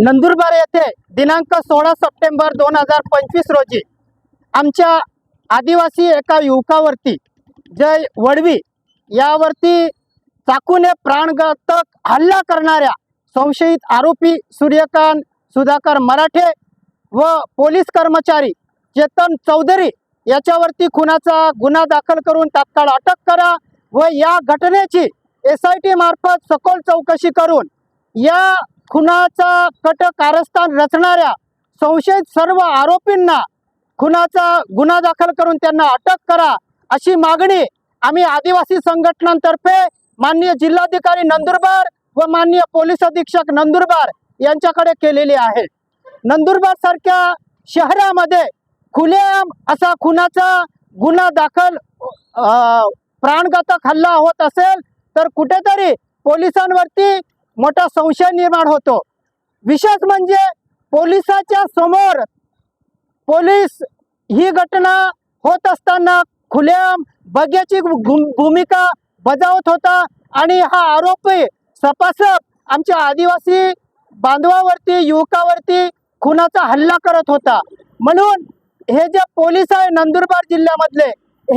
नंदुरबार येथे दिनांक सोळा सप्टेंबर दोन हजार पंचवीस रोजी आमच्या आदिवासी एका युवकावरती जय वडवी यावरती चाकूने प्राणघातक हल्ला करणाऱ्या संशयित आरोपी सूर्यकांत सुधाकर मराठे व पोलीस कर्मचारी चेतन चौधरी याच्यावरती खुनाचा गुन्हा दाखल करून तात्काळ अटक करा व या घटनेची एस आय टी मार्फत सखोल चौकशी करून या खुनाचा कट कारस्थान रचणाऱ्या संशयित सर्व आरोपींना खुनाचा गुन्हा दाखल करून त्यांना अटक करा अशी मागणी आम्ही आदिवासी संघटनांतर्फे माननीय जिल्हाधिकारी नंदुरबार व माननीय पोलीस अधीक्षक नंदुरबार यांच्याकडे केलेली आहे. नंदुरबार सारख्या शहरामध्ये खुलेआम असा खुनाचा गुन्हा दाखल प्राणघातक हल्ला होत असेल तर कुठेतरी पोलिसांवरती मोठा संशय निर्माण होतो. विशेष म्हणजे पोलिसाच्या समोर पोलीस ही घटना होत असताना खुलेआम बग्याची भू- भूमिका बजावत होता आणि हा आरोपी सपासप आमच्या आदिवासी बांधवावरती युवकावरती खुनाचा हल्ला करत होता. म्हणून हे जे पोलीस आहे नंदुरबार जिल्ह्यामधले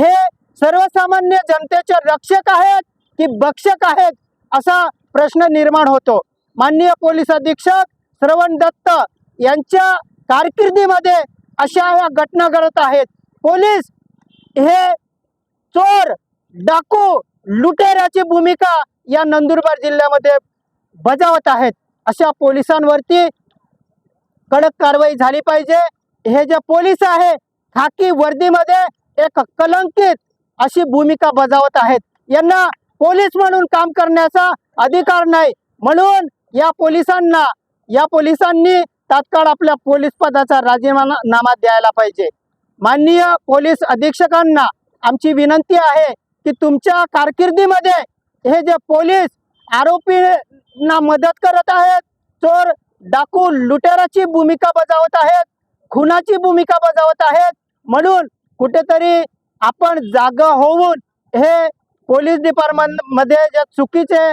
हे सर्वसामान्य जनतेचे रक्षक आहेत की भक्षक आहेत? असा प्रश्न निर्माण होतो. माननीय पोलीस अधीक्षक श्रवण दत्त यांच्या कारकिर्दीमध्ये अशा ह्या घटना घडत आहेत. पोलीस हे चोर डाकू लुटेऱ्याची भूमिका या नंदुरबार जिल्ह्यामध्ये बजावत आहेत. अशा पोलिसांवरती कडक कारवाई झाली पाहिजे. हे जे पोलीस आहे खाकी वर्दीमध्ये एक कलंकित अशी भूमिका बजावत आहेत. यांना पोलीस म्हणून काम करण्याचा अधिकार नाही. म्हणून या पोलिसांना या पोलिसांनी तात्काळ आपल्या पोलीस पदाचा राजीनामा नामा द्यायला पाहिजे. माननीय पोलीस अधीक्षकांना आमची विनंती आहे की तुमच्या कारकिर्दीमध्ये हे जे पोलीस आरोपींना मदत करत आहेत चोर डाकू लुटेराची भूमिका बजावत आहेत खुनाची भूमिका बजावत आहेत म्हणून कुठेतरी आपण जागा होऊन हे पोलीस डिपार्टमेंटमध्ये जे चुकीचे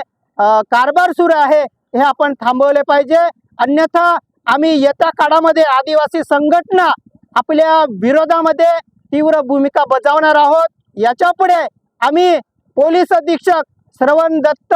कारभार सुरू आहे हे आपण थांबवले पाहिजे. अन्यथा आम्ही येत्या काळामध्ये आदिवासी संघटना आपल्या विरोधामध्ये तीव्र भूमिका बजावणार आहोत. याच्यापुढे आम्ही पोलीस अधीक्षक श्रवण दत्त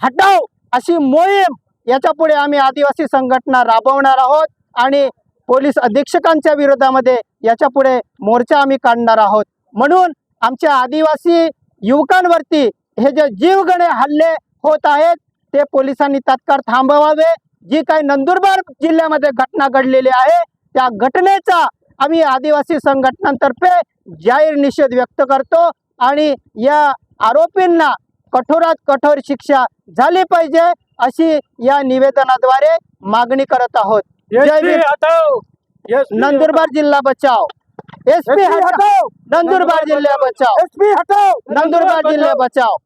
हटाव अशी मोहीम याच्यापुढे आम्ही आदिवासी संघटना राबवणार आहोत आणि पोलीस अधीक्षकांच्या विरोधामध्ये याच्यापुढे मोर्चा आम्ही काढणार आहोत. म्हणून आमच्या आदिवासी युवकांवरती हे जे जीवगणे हल्ले होत आहेत ते पोलिसांनी तात्काळ थांबवावे. जी काही नंदुरबार जिल्ह्यामध्ये घटना घडलेली आहे त्या घटनेचा आम्ही आदिवासी संघटनांतर्फे जाहीर निषेध व्यक्त करतो आणि या आरोपींना कठोरात कठोर शिक्षा झाली पाहिजे अशी या निवेदनाद्वारे मागणी करत आहोत. नंदुरबार जिल्हा बचाव. एसपी हटाओ। नंदुरबार जिल्हा बचाव एसपी हटाओ। नंदुरबार जिल्हा बचाव